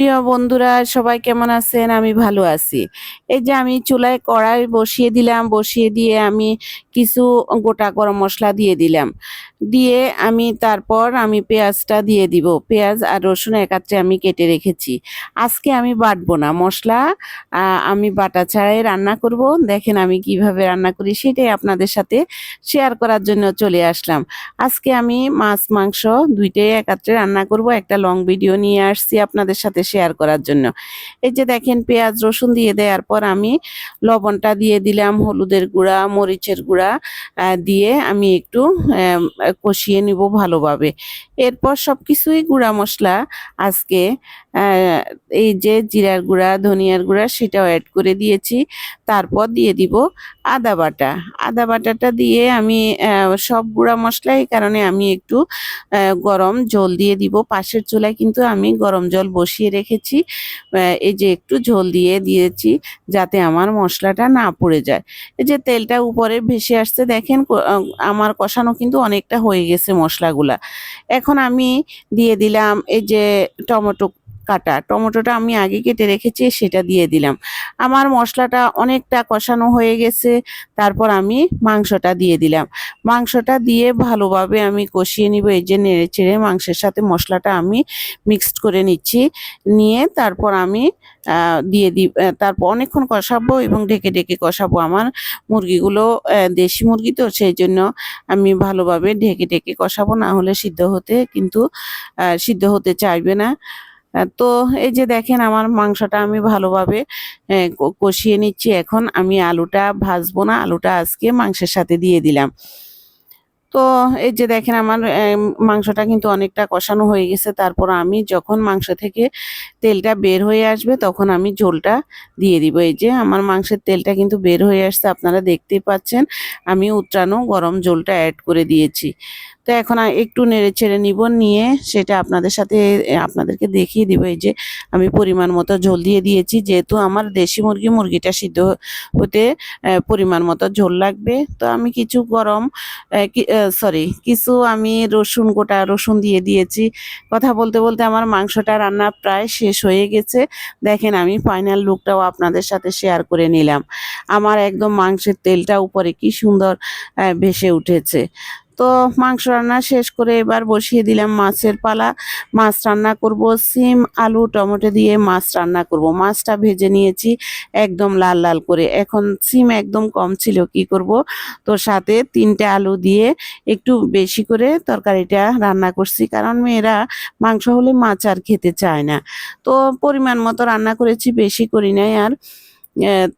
প্রিয় বন্ধুরা, সবাই কেমন আছেন? আমি ভালো আছি। এই যে আমি চুলায় কড়াই বসিয়ে দিলাম, বসিয়ে দিয়ে আমি কিছু গোটা গরম মশলা দিয়ে দিলাম। দিয়ে আমি তারপর আমি পেঁয়াজটা দিয়ে দিব। পেঁয়াজ আর রসুন একাত্রে আমি কেটে রেখেছি। আজকে আমি বাটবো না। মশলা আমি বাটা ছাড়াই রান্না করব। দেখেন আমি কীভাবে রান্না করি, সেটাই আপনাদের সাথে শেয়ার করার জন্য চলে আসলাম। আজকে আমি মাছ, মাংস দুইটাই একাত্রে রান্না করব। একটা লং ভিডিও নিয়ে আসছি আপনাদের সাথে শেয়ার করার জন্য। এই যে দেখেন, পেঁয়াজ, রসুন দিয়ে দেওয়ার পর আমি লবণটা দিয়ে দিলাম, হলুদের গুঁড়া, মরিচের গুঁড়া দিয়ে আমি একটু কষিয়ে নিব ভালোভাবে। এরপর সব কিছুই গুঁড়া মশলা আজকে এই যে জিরার গুঁড়া, ধনিয়ার গুঁড়া, সেটাও অ্যাড করে দিয়েছি। তারপর দিয়ে দিব আদা বাটা। আদা বাটাটা দিয়ে আমি সব গুঁড়া মশলা এই কারণে আমি একটু গরম জল দিয়ে দিব। পাশের চুলায় কিন্তু আমি গরম জল বসিয়ে রেখেছি। এই যে একটু ঝোল দিয়ে দিয়েছি যাতে আমার মশলাটা না পড়ে যায়। এই যে তেলটা উপরে ভেসে আসছে, দেখেন আমার কষানো কিন্তু অনেকটা হয়ে গেছে মশলাগুলা। এখন আমি দিয়ে দিলাম এই যে টমেটো কাটা। টমেটোটা আমি আগে কেটে রেখেছি, সেটা দিয়ে দিলাম। আমার মশলাটা অনেকটা কষানো হয়ে গেছে, তারপর আমি মাংসটা দিয়ে দিলাম। মাংসটা দিয়ে ভালোভাবে আমি কষিয়ে নিব, এই যে নেড়ে চেড়ে মাংসের সাথে মশলাটা আমি মিক্সড করে নিচ্ছি। নিয়ে তারপর আমি দিয়ে দিই তারপর অনেকক্ষণ কষাবো এবং ঢেকে ঢেকে কষাবো। আমার মুরগিগুলো দেশি মুরগি তো সেই জন্য আমি ভালোভাবে ঢেকে ঢেকে কষাবো, না হলে সিদ্ধ হতে কিন্তু সিদ্ধ হতে চাইবে না। তো এই যে দেখেন আমার মাংসটা আমি ভালোভাবে কষিয়ে নিচ্ছি। এখন আমি আলুটা ভাজবো না, আলুটা আজকে মাংসের সাথে দিয়ে দিলাম। তো এই যে দেখেন আমার মাংসটা কিন্তু অনেকটা কষানো হয়ে গেছে। তারপর আমি যখন মাংস থেকে তেলটা বের হয়ে আসবে, তখন আমি ঝোলটা দিয়ে দিব। এই যে আমার মাংসের তেলটা কিন্তু বের হয়ে আসছে, আপনারা দেখতেই পাচ্ছেন। আমি উত্রানো গরম ঝোলটা অ্যাড করে দিয়েছি। তো এখন একটু নেড়ে ছেড়ে নিব, নিয়ে সেটা আপনাদের সাথে আপনাদেরকে দেখিয়ে দিব। এই যে আমি পরিমাণ মতো ঝোল দিয়ে দিয়েছি, যেহেতু আমার দেশি মুরগি, মুরগিটা সিদ্ধ হতে পরিমাণ মতো ঝোল লাগবে। তো আমি কিছু গরম সরি কিছু আমি রসুন গোটা, রসুন দিয়ে দিয়েছি। কথা বলতে বলতে আমার মাংসটা রান্না প্রায় শেষ হয়ে গেছে। দেখেন আমি ফাইনাল লুকটাও আপনাদের সাথে শেয়ার করে নিলাম। আমার একদম মাংসের তেলটা উপরে কি সুন্দর ভেসে উঠেছে। তো মাংস রান্না শেষ করে এবার বসিয়ে দিলাম মাছের পালা। মাছ রান্না করব, সিম, আলু, টমেটো দিয়ে মাছ রান্না করব। মাছটা ভেজে নিয়েছি একদম লাল লাল করে। এখন সিম একদম কম ছিল, কি করব? তো সাথে তিনটে আলু দিয়ে একটু বেশি করে তরকারিটা রান্না করছি, কারণ মেয়েরা মাংস হলে মাছ আর খেতে চায় না। তো পরিমাণ মতো রান্না করেছি, বেশি করি নাই আর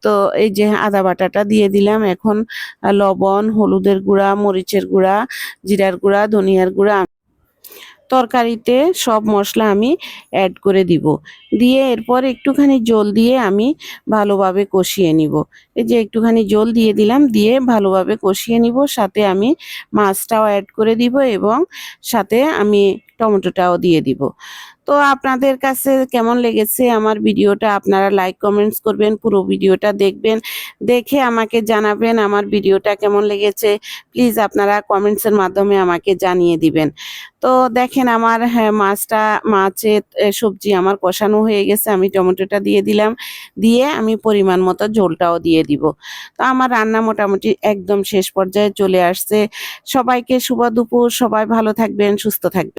তো এই যে আদা বাটাটা দিয়ে দিলাম। এখন লবণ, হলুদের গুঁড়া, মরিচের গুঁড়া, জিরার গুঁড়া, ধনিয়ার গুঁড়া, তরকারিতে সব মশলা আমি অ্যাড করে দিব। দিয়ে এরপর একটুখানি জল দিয়ে আমি ভালোভাবে কষিয়ে নিব। এই যে একটুখানি জল দিয়ে দিলাম, দিয়ে ভালোভাবে কষিয়ে নিব। সাথে আমি মাছটাও অ্যাড করে দিব এবং সাথে আমি টমেটোটাও দিয়ে দিব। তো আপনাদের কাছে কেমন লেগেছে আমার ভিডিওটা? আপনারা লাইক কমেন্টস করবেন, পুরো ভিডিওটা দেখবেন, দেখে আমাকে জানাবেন আমার ভিডিওটা কেমন লেগেছে। প্লিজ আপনারা কমেন্টসের মাধ্যমে আমাকে জানিয়ে দিবেন। তো দেখেন আমার হ্যাঁ মাছটা মাছের সবজি আমার কষানো হয়ে গেছে। আমি টমেটোটা দিয়ে দিলাম। দিয়ে আমি পরিমাণ মতো ঝোলটাও দিয়ে দিব। তো আমার রান্না মোটামুটি একদম শেষ পর্যায়ে চলে আসছে। সবাইকে শুভ দুপুর। সবাই ভালো থাকবেন, সুস্থ থাকবেন।